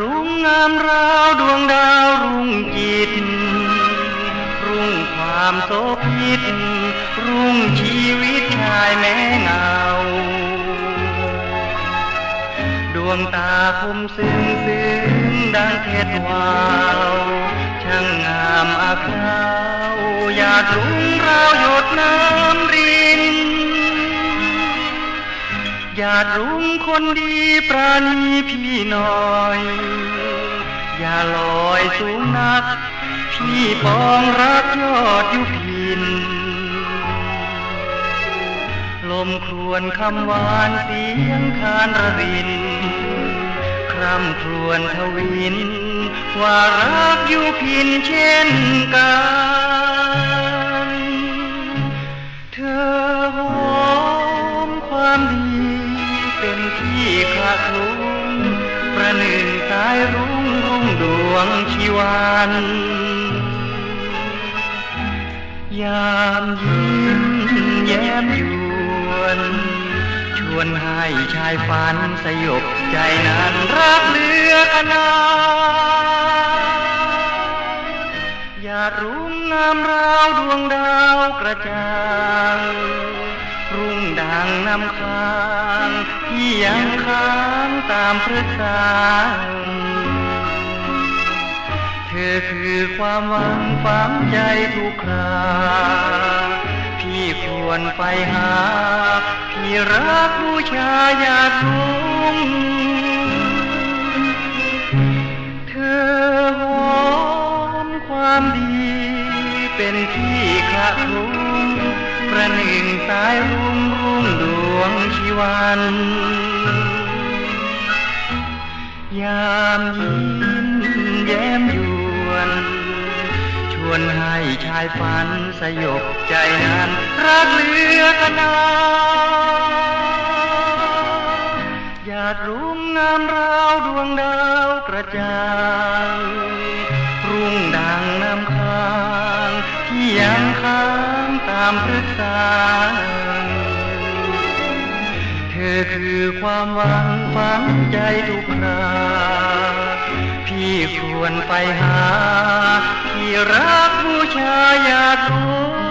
รุ่งงามราวดวงดาวรุ่งจิต รุ่งความโสภิตรุ่งชีวิตชายแม้เงา ดวงตาคมซึ้งซึ้งดังเพชรวาวช่างงามอาคาวหยาดรุ้งราวหยดน้ำริ หยาดรุ้งคนดีปราณีพี่น้อย อย่าลอยสูงนัก พี่ปองรักยอดยุพิน ลมครวนคำหวานเสียงคานระริน คร่ำครวญทวิน ว่ารักอยู่พินเช่นกัน หนึ่งสายรุ้งรุ่งดวงชีวันยามยิ้มแย้มยวนชวนให้ชายฝันสยบใจนั้นรักเลือขนาอย่ารุ่งงามราวดวงดาวกระจ่าง รุ่งดังน้ำค้างที่ยังค้างตามพฤกษาเธอคือความหวังฝังใจทุกคราพี่ควรไปหา พี่รักบูชายากรุ่ง ชะรุ้งประหนึ่งสายรุ่งรุ่งดวงชีวันยามยิ้มแย้มยวน ชวนให้ชายฝันสยบใจนั้นรักเหลือขนาหยาดรุ่งงามราวดวงดาวกระจ่างรุ่ง ยังค้างตามพฤกษาเธอคือความหวังฝังใจทุกคราพี่ควรไปหา ที่รักผู้ชายากรุ่ง